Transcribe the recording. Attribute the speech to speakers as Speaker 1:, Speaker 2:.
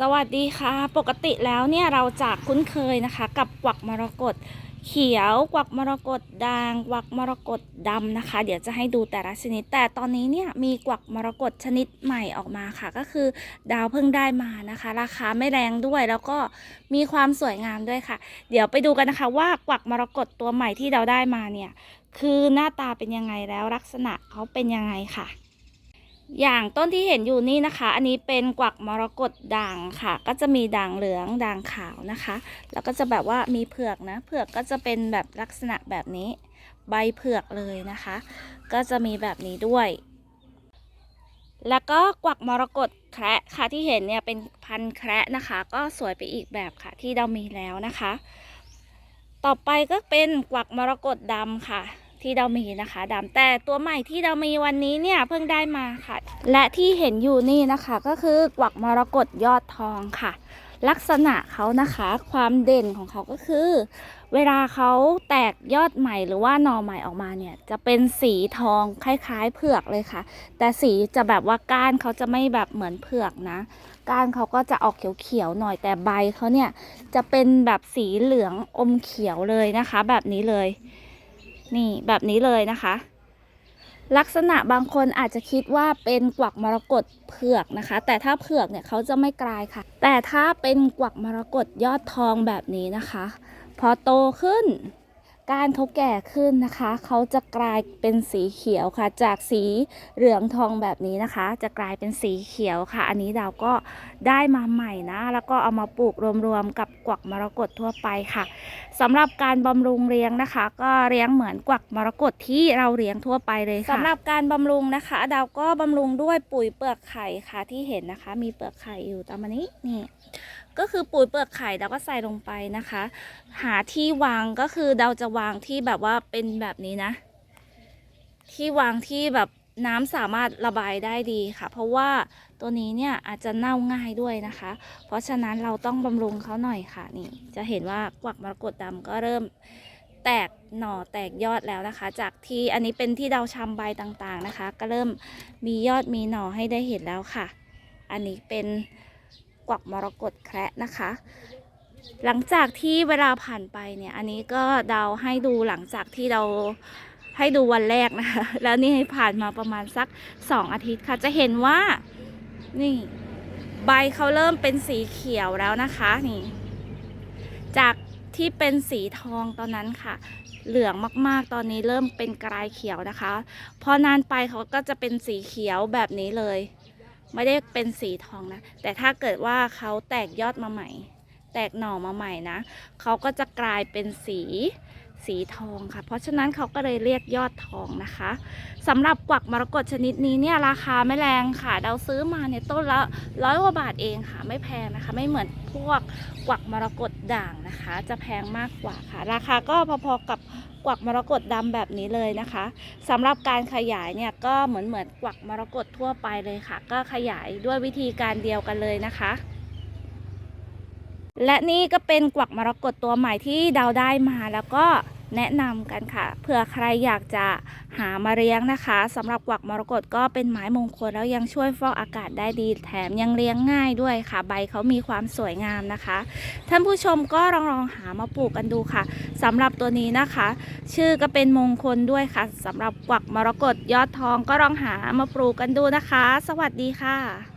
Speaker 1: สวัสดีค่ะ ปกติแล้วเนี่ยเราจะคุ้นเคยนะคะ กับกวักมรกตเขียว กวักมรกตด่างกวักมรกตดำนะคะ เดี๋ยวจะให้ดูแต่ละชนิด แต่ตอนนี้เนี่ยมีกวักมรกตชนิดใหม่ออกมาค่ะ ก็คือดาวเพิ่งได้มานะคะ ราคาไม่แรงด้วย แล้วก็มีความสวยงามด้วยค่ะ เดี๋ยวไปดูกันนะคะ ว่ากวักมรกตตัวใหม่ที่เราได้มาเนี่ย คือหน้าตาเป็นยังไงแล้วลักษณะเขาเป็นยังไงค่ะ อย่างต้นที่เห็นอยู่นี่นะคะ อันนี้เป็นกวักมรกตด่างค่ะ ก็จะมีด่างเหลืองด่างขาวนะคะ แล้วก็จะแบบว่ามีเผือกนะ เผือกก็จะเป็นแบบลักษณะแบบนี้ ใบเผือกเลยนะคะ ก็จะมีแบบนี้ด้วยแล้วก็กวักมรกตแคระค่ะที่เห็นเนี่ยเป็นพันแคระนะคะ ก็สวยไปอีกแบบค่ะที่เรามีแล้วนะคะ ต่อไปก็เป็นกวักมรกตดำค่ะ ที่เรามีนะคะดำแต่ตัวใหม่ที่เรามีวันนี้เนี่ยเพิ่งได้มาค่ะ และที่เห็นอยู่นี่นะคะก็คือกวักมรกตยอดทองค่ะ ลักษณะเขานะคะความเด่นของเขาก็คือ เวลาเขาแตกยอดใหม่หรือว่าหน่อใหม่ออกมาเนี่ยจะเป็นสีทองคล้ายๆเผือกเลยค่ะ แต่สีจะแบบว่าก้านเขาจะไม่แบบเหมือนเผือกนะก้านเขาก็จะออกเขียวๆหน่อยแต่ใบเขาเนี่ยจะเป็นแบบสีเหลืองอมเขียวเลยนะคะ แบบนี้เลย นี่แบบนี้เลยนะคะ ลักษณะบางคนอาจจะคิดว่าเป็นกวักมรกตเผือกนะคะ แต่ถ้าเผือกเนี่ยเขาจะไม่กลายค่ะ แต่ถ้าเป็นกวักมรกตยอดทองแบบนี้นะคะ พอโตขึ้น การเขาแก่ขึ้นนะคะ เขาจะกลายเป็นสีเขียวค่ะ จากสีเหลืองทองแบบนี้นะคะ จะกลายเป็นสีเขียวค่ะ อันนี้เราก็ได้มาใหม่นะ แล้วก็เอามาปลูกรวมๆกับกวักมรกตทั่วไปค่ะสำหรับการบำรุงเลี้ยงนะคะ ก็เลี้ยงเหมือนกวักมรกตที่เราเลี้ยงทั่วไปเลยค่ะสำหรับการบำรุงนะคะเราก็บำรุงด้วยปุ๋ยเปลือกไข่ค่ะที่เห็นนะคะ มีเปลือกไข่อยู่ตามอันนี้นี่ก็คือปุ๋ยเปลือกไข่เราก็ใส่ลงไปนะคะ หาที่วางก็คือเราจะวางที่แบบว่าเป็นแบบนี้นะ ที่วางที่แบบน้ำสามารถระบายได้ดีค่ะ เพราะว่าตัวนี้เนี่ยอาจจะเน่าง่ายด้วยนะคะ เพราะฉะนั้นเราต้องบำรุงเขาหน่อยค่ะนี่ จะเห็นว่ากวักมรกตดำก็เริ่มแตกหน่อแตกยอดแล้วนะคะ จากที่อันนี้เป็นที่เราชำใบต่างๆนะคะ ก็เริ่มมียอดมีหน่อให้ได้เห็นแล้วค่ะ อันนี้เป็นกวักมรกตแคระนะคะ หลังจากที่เวลาผ่านไปเนี่ย อันนี้ก็เดาให้ดูหลังจากที่เราให้ดูวันแรกนะคะ แล้วนี่ผ่านมาประมาณสักสองอาทิตย์ค่ะ จะเห็นว่า นี่ ใบเขาเริ่มเป็นสีเขียวแล้วนะคะ นี่ จากที่เป็นสีทองตอนนั้นค่ะ เหลืองมากๆ ตอนนี้เริ่มเป็นกลายเขียวนะคะ พอนานไปเขาก็จะเป็นสีเขียวแบบนี้เลย ไม่ได้เป็นสีทองนะ แต่ถ้าเกิดว่าเขาแตกยอดมาใหม่ แตกหน่อมาใหม่นะเขาก็จะกลายเป็นสีสีทองค่ะ เพราะฉะนั้นเขาก็เลยเรียกยอดทองนะคะสำหรับกวักมรกตชนิดนี้เนี่ยราคาไม่แรงค่ะเราซื้อมาเนี่ยต้นละร้อยกว่าบาทเองค่ะ ไม่แพงนะคะ ไม่เหมือนพวกกวักมรกตด่างนะคะ จะแพงมากกว่าค่ะ ราคาก็พอๆกับกวักมรกตดำแบบนี้เลยนะคะสำหรับการขยายเนี่ยก็เหมือนเหมือนกวักมรกตทั่วไปเลยค่ะ ก็ขยายด้วยวิธีการเดียวกันเลยนะคะ และนี่ก็เป็นกวักมรกตตัวใหม่ที่เราได้มาแล้วก็แนะนำกันค่ะเผื่อใครอยากจะหามาเลี้ยงนะคะสำหรับกวักมรกตก็เป็นไม้มงคลแล้วยังช่วยฟอกอากาศได้ดีแถมยังเลี้ยงง่ายด้วยค่ะ ใบเขามีความสวยงามนะคะ ท่านผู้ชมก็ลองลองหามาปลูกกันดูค่ะสำหรับตัวนี้นะคะ ชื่อก็เป็นมงคลด้วยค่ะสำหรับกวักมรกตยอดทองก็ลองหามาปลูกกันดูนะคะ สวัสดีค่ะ